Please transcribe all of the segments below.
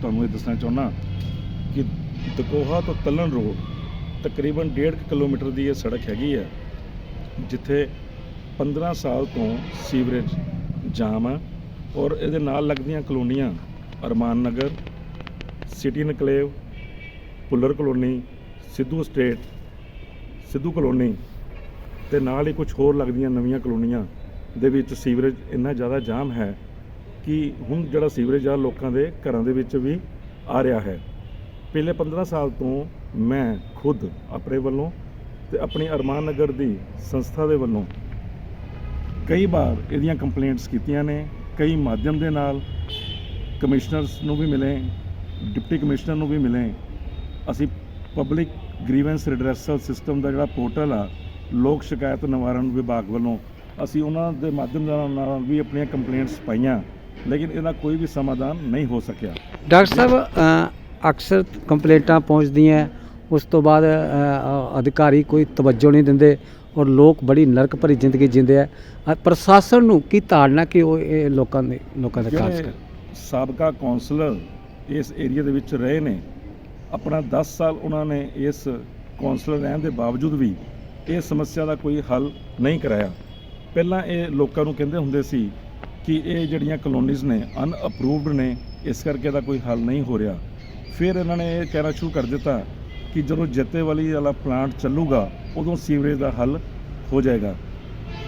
ਤੁਹਾਨੂੰ ਇਹ ਦੱਸਣਾ ਚਾਹੁੰਦਾ ਕਿ ਦਕੋਹਾ ਤੋਂ ਤਲਣ ਰੋਡ ਤਕਰੀਬਨ 1.5 ਕਿਲੋਮੀਟਰ ਦੀ ਇਹ ਸੜਕ ਹੈਗੀ ਹੈ, ਜਿੱਥੇ 15 ਸਾਲ ਤੋਂ ਸੀਵਰੇਜ ਜਾਮ ਆ ਔਰ ਇਹਦੇ ਨਾਲ ਲੱਗਦੀਆਂ ਕਲੋਨੀਆਂ Arman Nagar, city enclave Puller colony, Sidhu estate Sidhu colony ਤੇ ਨਾਲ ਹੀ ਕੁਝ ਹੋਰ ਲੱਗਦੀਆਂ ਨਵੀਆਂ ਕਲੋਨੀਆਂ ਦੇ ਵਿੱਚ ਸੀਵਰੇਜ ਇੰਨਾ ਜ਼ਿਆਦਾ ਜਾਮ ਹੈ ਕਿ ਹੁਣ ਜਿਹੜਾ ਸੀਵਰੇਜ ਆ ਲੋਕਾਂ ਦੇ ਘਰਾਂ ਦੇ ਵਿੱਚ ਵੀ ਆ ਰਿਹਾ ਹੈ। ਪਿਛਲੇ 15 ਸਾਲ ਤੋਂ ਮੈਂ ਖੁਦ ਆਪਣੇ ਵੱਲੋਂ ਤੇ ਆਪਣੀ ਅਰਮਾਨ ਨਗਰ ਦੀ ਸੰਸਥਾ ਦੇ ਵੱਲੋਂ ਕਈ ਵਾਰ ਇਹਦੀਆਂ ਕੰਪਲੇਂਟਸ ਕੀਤੀਆਂ ਨੇ, ਕਈ ਮਾਧਿਅਮ ਦੇ ਨਾਲ ਕਮਿਸ਼ਨਰਸ ਨੂੰ ਵੀ ਮਿਲੇ, ਡਿਪਟੀ ਕਮਿਸ਼ਨਰ ਨੂੰ ਵੀ ਮਿਲੇ। ਅਸੀਂ ਪਬਲਿਕ ਗ੍ਰੀਵੈਂਸ ਰਿਡਰੈਸਲ ਸਿਸਟਮ ਦਾ ਜਿਹੜਾ ਪੋਰਟਲ ਆ, ਲੋਕ ਸ਼ਿਕਾਇਤ ਨਿਵਾਰਨ ਵਿਭਾਗ ਵੱਲੋਂ ਅਸੀਂ ਉਹਨਾਂ ਦੇ ਮਾਧਿਅਮ ਨਾਲ ਵੀ ਆਪਣੀਆਂ ਕੰਪਲੇਂਟਸ ਪਾਈਆਂ। ਲੇਕਿਨ ਇਹਦਾ ਕੋਈ ਵੀ ਸਮਾਧਾਨ ਨਹੀਂ ਹੋ ਸਕਿਆ। ਡਾਕਟਰ ਸਾਹਿਬ ਅਕਸਰ ਕੰਪਲੇਂਟਾਂ ਪਹੁੰਚਦੀਆਂ ਉਸ ਤੋਂ ਬਾਅਦ ਅਧਿਕਾਰੀ ਕੋਈ ਤਵੱਜੋ ਨਹੀਂ ਦਿੰਦੇ ਔਰ ਲੋਕ ਬੜੀ ਨਰਕ ਭਰੀ ਜ਼ਿੰਦਗੀ ਜਿੰਦੇ ਆ ਪ੍ਰਸ਼ਾਸਨ ਨੂੰ ਕੀ ਧਾਰਨਾ ਕਿ ਉਹ ਇਹ ਲੋਕਾਂ ਦੇ ਲੋਕਾਂ ਦਾ ਕਾਰਜ ਕਰ ਸਾਬਕਾ ਕੌਂਸਲਰ ਇਸ ਏਰੀਆ ਦੇ ਵਿੱਚ ਰਹੇ ਨੇ ਆਪਣਾ 10 ਸਾਲ ਉਹਨਾਂ ਨੇ ਇਸ ਕੌਂਸਲਰ ਰਹਿਣ ਦੇ ਬਾਵਜੂਦ ਵੀ ਇਹ ਸਮੱਸਿਆ ਦਾ ਕੋਈ ਹੱਲ ਨਹੀਂ ਕਰਾਇਆ। ਪਹਿਲਾਂ ਇਹ ਲੋਕਾਂ ਨੂੰ ਕਹਿੰਦੇ ਹੁੰਦੇ ਸੀ ਕਿ ਇਹ ਜਿਹੜੀਆਂ ਕਲੋਨੀਜ਼ ਨੇ ਅਨਅਪਰੂਵਡ ਨੇ, ਇਸ ਕਰਕੇ ਇਹਦਾ ਕੋਈ ਹੱਲ ਨਹੀਂ ਹੋ ਰਿਹਾ। ਫਿਰ ਇਹਨਾਂ ਨੇ ਇਹ ਕਹਿਣਾ ਸ਼ੁਰੂ ਕਰ ਦਿੱਤਾ ਕਿ ਜਦੋਂ ਜੱਤੇ ਵਾਲੀ ਵਾਲਾ ਪਲਾਂਟ ਚੱਲੂਗਾ, ਉਦੋਂ ਸੀਵਰੇਜ ਦਾ ਹੱਲ ਹੋ ਜਾਏਗਾ।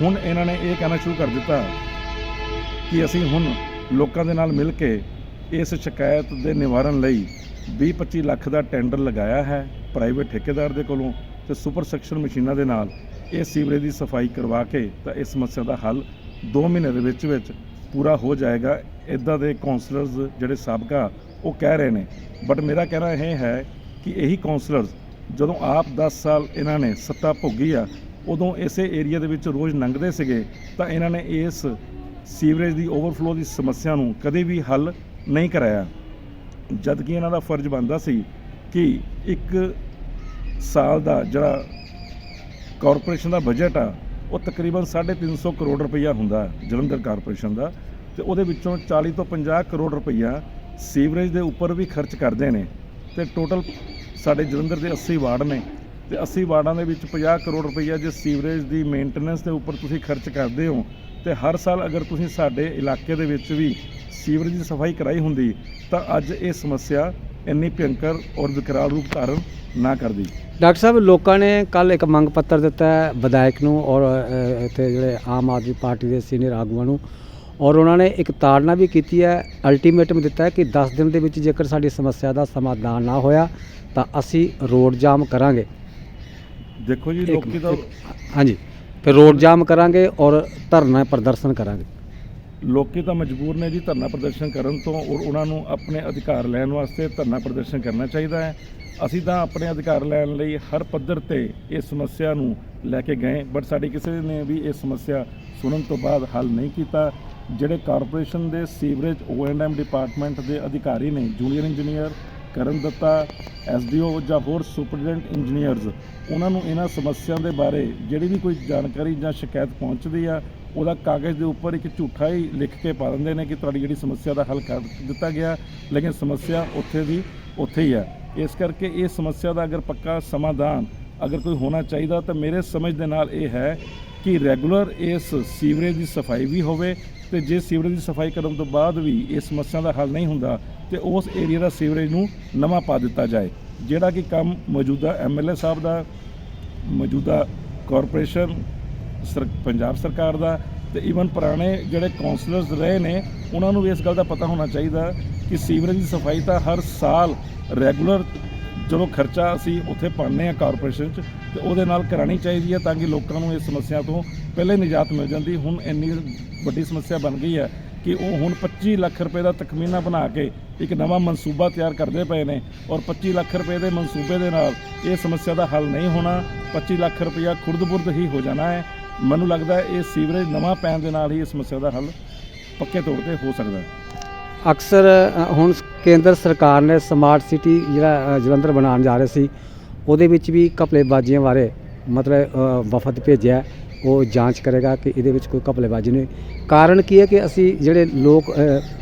ਹੁਣ ਇਹਨਾਂ ਨੇ ਇਹ ਕਹਿਣਾ ਸ਼ੁਰੂ ਕਰ ਦਿੱਤਾ ਕਿ ਅਸੀਂ ਹੁਣ ਲੋਕਾਂ ਦੇ ਨਾਲ ਮਿਲ ਕੇ ਇਸ ਸ਼ਿਕਾਇਤ ਦੇ ਨਿਵਾਰਨ ਲਈ 20-25 ਲੱਖ ਦਾ ਟੈਂਡਰ ਲਗਾਇਆ ਹੈ ਪ੍ਰਾਈਵੇਟ ਠੇਕੇਦਾਰ ਦੇ ਕੋਲੋਂ ਤੇ ਸੁਪਰ ਸੈਕਸ਼ਨ ਮਸ਼ੀਨਾਂ ਦੇ ਨਾਲ ਇਹ ਸੀਵਰੇਜ ਦੀ ਸਫ਼ਾਈ ਕਰਵਾ ਕੇ ਤਾਂ ਇਸ ਸਮੱਸਿਆ ਦਾ ਹੱਲ 2 ਮਹੀਨੇ ਦੇ ਵਿੱਚ ਵਿੱਚ ਪੂਰਾ ਹੋ ਜਾਏਗਾ। ਇਦਾਂ ਦੇ ਕਾਉਂਸਲਰਸ ਜਿਹੜੇ ਸਾਬਕਾ, ਉਹ ਕਹਿ ਰਹੇ ਨੇ। ਬਟ ਮੇਰਾ ਕਹਿਣਾ ਇਹ ਹੈ ਕਿ ਇਹੀ ਕਾਉਂਸਲਰਸ ਜਦੋਂ ਆਪ 10 ਸਾਲ ਇਹਨਾਂ ਨੇ ਸੱਤਾ ਭੋਗੀ ਆ, ਉਦੋਂ ਇਸੇ ਏਰੀਆ ਦੇ ਵਿੱਚ ਰੋਜ਼ ਲੰਘਦੇ ਸੀਗੇ, ਤਾਂ ਇਹਨਾਂ ਨੇ ਇਸ ਸੀਵਰੇਜ ਦੀ ਓਵਰਫਲੋ ਦੀ ਸਮੱਸਿਆ ਨੂੰ ਕਦੇ ਵੀ ਹੱਲ ਨਹੀਂ ਕਰਾਇਆ। ਜਦ ਕਿ ਇਹਨਾਂ ਦਾ ਫਰਜ਼ ਬਣਦਾ ਸੀ ਕਿ ਇੱਕ ਸਾਲ ਦਾ ਜਿਹੜਾ ਕਾਰਪੋਰੇਸ਼ਨ ਦਾ ਬਜਟ ਆ ਉਹ ਤਕਰੀਬਨ 350 ਕਰੋੜ ਰੁਪਈਆ ਹੁੰਦਾ ਜਲੰਧਰ ਕਾਰਪੋਰੇਸ਼ਨ ਦਾ। ਤੇ ਉਹਦੇ ਵਿੱਚੋਂ 40 ਤੋਂ 50 ਕਰੋੜ ਰੁਪਈਆ ਸੀਵਰੇਜ ਦੇ ਉੱਪਰ ਵੀ ਖਰਚ ਕਰਦੇ ਨੇ। ਤੇ ਟੋਟਲ ਸਾਡੇ ਜਲੰਧਰ ਦੇ 80 ਵਾਰਡ ਨੇ। ਤੇ 80 ਵਾਰਡਾਂ ਦੇ ਵਿੱਚ 50 ਕਰੋੜ ਰੁਪਈਆ ਜੇ ਸੀਵਰੇਜ ਦੀ ਮੇਨਟੇਨੈਂਸ ਦੇ ਉੱਪਰ ਤੁਸੀਂ ਖਰਚ ਕਰਦੇ ਹੋ, ਤੇ ਹਰ ਸਾਲ ਅਗਰ ਤੁਸੀਂ ਸਾਡੇ ਇਲਾਕੇ ਦੇ ਵਿੱਚ ਵੀ ਸੀਵਰੇਜ ਦੀ ਸਫ਼ਾਈ ਕਰਾਈ ਹੁੰਦੀ, ਤਾਂ ਅੱਜ ਇਹ ਸਮੱਸਿਆ ਇੰਨੀ ਭਿਅੰਕਰ ਔਰ ਵਿਕਰਾਲ ਰੂਪ ਧਾਰਨ ਨਾ ਕਰਦੀ। ਡਾਕਟਰ ਸਾਹਿਬ ਲੋਕਾਂ ਨੇ ਕੱਲ ਇੱਕ ਮੰਗ ਪੱਤਰ ਦਿੱਤਾ ਹੈ ਵਿਧਾਇਕ ਨੂੰ ਔਰ ਅ, ਇੱਥੇ ਜਿਹੜੇ ਆਮ ਆਦਮੀ ਪਾਰਟੀ ਦੇ ਸੀਨੀਅਰ ਆਗੂਆਂ ਨੂੰ ਔਰ ਉਹਨਾਂ ਨੇ ਇੱਕ ਤਾੜਨਾ ਵੀ ਕੀਤੀ ਹੈ ਅਲਟੀਮੇਟਮ ਦਿੱਤਾ ਹੈ ਕਿ 10 ਦਿਨ ਦੇ ਵਿੱਚ ਜੇਕਰ ਸਾਡੀ ਸਮੱਸਿਆ ਦਾ ਸਮਾਧਾਨ ਨਾ ਹੋਇਆ ਤਾਂ ਅਸੀਂ ਰੋਡ ਜਾਮ ਕਰਾਂਗੇ। ਦੇਖੋ ਜੀ ਇੱਕ- ਲੋਕੀ ਤਾਂ ਹਾਂਜੀ ਫਿਰ ਰੋਡ ਜਾਮ ਕਰਾਂਗੇ ਔਰ ਧਰਨਾ ਪ੍ਰਦਰਸ਼ਨ ਕਰਾਂਗੇ। ਲੋਕੀ ਤਾਂ ਮਜਬੂਰ ਨੇ ਜੀ ਧਰਨਾ ਪ੍ਰਦਰਸ਼ਨ ਕਰਨ ਤੋਂ ਔਰ ਉਹਨਾਂ ਨੂੰ ਆਪਣੇ ਅਧਿਕਾਰ ਲੈਣ ਵਾਸਤੇ ਧਰਨਾ ਪ੍ਰਦਰਸ਼ਨ ਕਰਨਾ ਚਾਹੀਦਾ ਹੈ। ਅਸੀਂ ਤਾਂ ਆਪਣੇ ਅਧਿਕਾਰ ਲੈਣ ਲਈ ਹਰ ਪੱਧਰ ਤੇ ਇਸ ਸਮੱਸਿਆ ਨੂੰ ਲੈ ਕੇ ਗਏ ਬਟ ਸਾਡੀ ਕਿਸੇ ਨੇ ਵੀ ਇਹ ਸਮੱਸਿਆ ਸੁਣਨ ਤੋਂ ਬਾਅਦ ਹੱਲ ਨਹੀਂ ਕੀਤਾ। ਜਿਹੜੇ ਕਾਰਪੋਰੇਸ਼ਨ ਦੇ ਸੀਵਰੇਜ ਓ&ਐਮ ਡਿਪਾਰਟਮੈਂਟ ਦੇ ਅਧਿਕਾਰੀ ਨੇ, ਜੂਨੀਅਰ ਇੰਜੀਨੀਅਰ ਕਰਨ ਦਿੱਤਾ ਐਸਡੀਓ ਜਾਂ ਹੋਰ ਸੁਪਰਡੈਂਟ ਇੰਜੀਨੀਅਰਸ, ਉਹਨਾਂ ਨੂੰ ਇਹਨਾਂ ਸਮੱਸਿਆ ਦੇ ਬਾਰੇ ਜਿਹੜੀ ਵੀ ਕੋਈ ਜਾਣਕਾਰੀ ਜਾਂ ਸ਼ਿਕਾਇਤ ਪਹੁੰਚਦੀ ਆ, ਉਹਦਾ ਕਾਗਜ਼ ਦੇ ਉੱਪਰ ਇੱਕ ਝੂਠਾ ਹੀ ਲਿਖ ਕੇ ਪਾ ਦਿੰਦੇ ਨੇ ਕਿ ਤੁਹਾਡੀ ਜਿਹੜੀ ਸਮੱਸਿਆ ਦਾ ਹੱਲ ਕਰ ਦਿੱਤਾ ਗਿਆ, ਲੇਕਿਨ ਸਮੱਸਿਆ ਉੱਥੇ ਦੀ ਉੱਥੇ ਹੀ ਹੈ ਇਸ ਕਰਕੇ ਇਹ ਸਮੱਸਿਆ ਦਾ ਅਗਰ ਪੱਕਾ ਸਮਾਧਾਨ ਅਗਰ ਕੋਈ ਹੋਣਾ ਚਾਹੀਦਾ ਤਾਂ ਮੇਰੇ ਸਮਝ ਦੇ ਨਾਲ ਇਹ ਹੈ ਕਿ ਰੈਗੂਲਰ ਇਸ ਸੀਵਰੇਜ ਦੀ ਸਫ਼ਾਈ ਵੀ ਹੋਵੇ ਤੇ ਜੇ ਸੀਵਰੇਜ ਦੀ ਸਫ਼ਾਈ ਕਰਨ ਤੋਂ ਬਾਅਦ ਵੀ ਇਸ ਸਮੱਸਿਆ ਦਾ ਹੱਲ ਨਹੀਂ ਹੁੰਦਾ, ਤੇ ਉਸ ਏਰੀਆ ਦਾ ਸੀਵਰੇਜ ਨੂੰ ਨਵਾਂ ਪਾ ਦਿੱਤਾ ਜਾਏ। ਜਿਹੜਾ ਕਿ ਕੰਮ ਮੌਜੂਦਾ ਐਮਐਲਏ ਸਾਹਿਬ ਦਾ, ਮੌਜੂਦਾ ਕਾਰਪੋਰੇਸ਼ਨ ਸਰ, ਪੰਜਾਬ ਸਰਕਾਰ ਦਾ ਤੇ ਈਵਨ ਪੁਰਾਣੇ ਜਿਹੜੇ ਕਾਉਂਸਲਰਸ ਰਹੇ ਨੇ, ਉਹਨਾਂ ਨੂੰ ਵੀ ਇਸ ਗੱਲ ਦਾ ਪਤਾ ਹੋਣਾ ਚਾਹੀਦਾ ਕਿ ਸੀਵਰੇਜ ਦੀ ਸਫ਼ਾਈ ਤਾਂ ਹਰ ਸਾਲ ਰੈਗੂਲਰ ਜਦੋਂ ਖਰਚਾ ਅਸੀਂ ਉੱਥੇ ਪਾਉਂਦੇ ਆ ਕਾਰਪੋਰੇਸ਼ਨ 'ਚ, ਤੇ ਉਹਦੇ ਨਾਲ ਕਰਾਣੀ ਚਾਹੀਦੀ ਹੈ ਤਾਂ ਕਿ ਲੋਕਾਂ ਨੂੰ ਇਸ ਸਮੱਸਿਆ ਤੋਂ ਪਹਿਲੇ ਨਿਜਾਤ ਮਿਲ ਜਾਂਦੀ। ਹੁਣ ਇੰਨੀ ਵੱਡੀ ਸਮੱਸਿਆ ਬਣ ਗਈ ਹੈ ਕਿ ਉਹ ਹੁਣ 25 ਲੱਖ ਰੁਪਏ ਦਾ ਤਖਮੀਨਾ ਬਣਾ ਕੇ ਇੱਕ ਨਵਾਂ ਮਨਸੂਬਾ ਤਿਆਰ ਕਰਦੇ ਪਏ ਨੇ ਔਰ 25 ਲੱਖ ਰੁਪਏ ਦੇ ਮਨਸੂਬੇ ਦੇ ਨਾਲ ਇਹ ਸਮੱਸਿਆ ਦਾ ਹੱਲ ਨਹੀਂ ਹੋਣਾ 25 ਲੱਖ ਰੁਪਇਆ ਖੁਰਦ-ਬੁਰਦ ਹੀ ਹੋ ਜਾਣਾ ਹੈ। ਮੈਨੂੰ ਲੱਗਦਾ ਇਹ ਸੀਵਰੇਜ ਨਵਾਂ ਪੈਣ ਦੇ ਨਾਲ ਹੀ ਇਸ ਸਮੱਸਿਆ ਦਾ ਹੱਲ ਪੱਕੇ ਤੌਰ ਤੇ ਹੋ ਸਕਦਾ ਹੈ। ਅਕਸਰ ਹੁਣ ਕੇਂਦਰ ਸਰਕਾਰ ਨੇ ਸਮਾਰਟ ਸਿਟੀ ਜਿਹੜਾ ਜਲੰਧਰ ਬਣਾਉਣ ਜਾ ਰਹੇ ਸੀ, ਉਹਦੇ ਵਿੱਚ ਵੀ ਘਪਲੇਬਾਜ਼ੀਆਂ ਬਾਰੇ ਮਤਲਬ ਵਫਦ ਭੇਜਿਆ। ਉਹ ਜਾਂਚ ਕਰੇਗਾ ਕਿ ਇਹਦੇ ਵਿੱਚ ਕੋਈ ਘਪਲੇਬਾਜ਼ੀ ਨਹੀਂ ਕਾਰਨ ਕੀ ਹੈ ਕਿ ਅਸੀਂ ਜਿਹੜੇ ਲੋਕ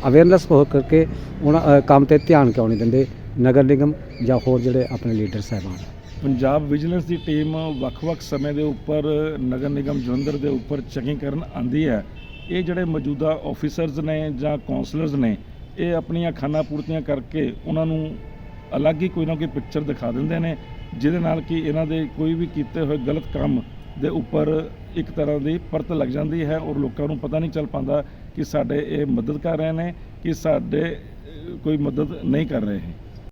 ਅਵੇਅਰਨੈਸ ਹੋ ਕਰਕੇ ਉਹਨਾਂ ਕੰਮ ਤੇ ਧਿਆਨ ਕਿਉਂ ਨਹੀਂ ਦਿੰਦੇ? ਨਗਰ ਨਿਗਮ ਜਾਂ ਹੋਰ ਜਿਹੜੇ ਆਪਣੇ ਲੀਡਰ ਸਾਹਿਬਾਨ ਪੰਜਾਬ ਵਿਜੀਲੈਂਸ ਦੀ ਟੀਮ ਵੱਖ-ਵੱਖ ਸਮੇਂ ਦੇ ਉੱਪਰ, ਨਗਰ ਨਿਗਮ ਜਲੰਧਰ ਦੇ ਉੱਪਰ ਚੈਕਿੰਗ ਕਰਨ ਆਂਦੀ ਹੈ। ਇਹ ਜਿਹੜੇ ਮੌਜੂਦਾ ਆਫੀਸਰਸ ਨੇ ਜਾਂ ਕਾਉਂਸਲਰਸ ਨੇ ਇਹ ਆਪਣੀਆਂ ਖਾਨਾ ਪੂਰਤੀਆਂ ਕਰਕੇ ਉਹਨਾਂ ਨੂੰ ਅਲੱਗ ਹੀ ਕੋਈ ਨਾ ਕੋਈ ਪਿਕਚਰ ਦਿਖਾ ਦਿੰਦੇ ਨੇ, ਜਿਹਦੇ ਨਾਲ ਕਿ ਇਹਨਾਂ ਦੇ ਕੋਈ ਵੀ ਕੀਤੇ ਹੋਏ ਗਲਤ ਕੰਮ ਦੇ ਉੱਪਰ ਇੱਕ ਤਰ੍ਹਾਂ ਦੀ ਪਰਤ ਲੱਗ ਜਾਂਦੀ ਹੈ ਔਰ ਲੋਕਾਂ ਨੂੰ ਪਤਾ ਨਹੀਂ ਚੱਲ ਪਾਉਂਦਾ ਕਿ ਸਾਡੇ ਇਹ ਮਦਦ ਕਰ ਰਹੇ ਨੇ, ਕਿ ਸਾਡੇ ਕੋਈ ਮਦਦ ਨਹੀਂ ਕਰ ਰਹੇ।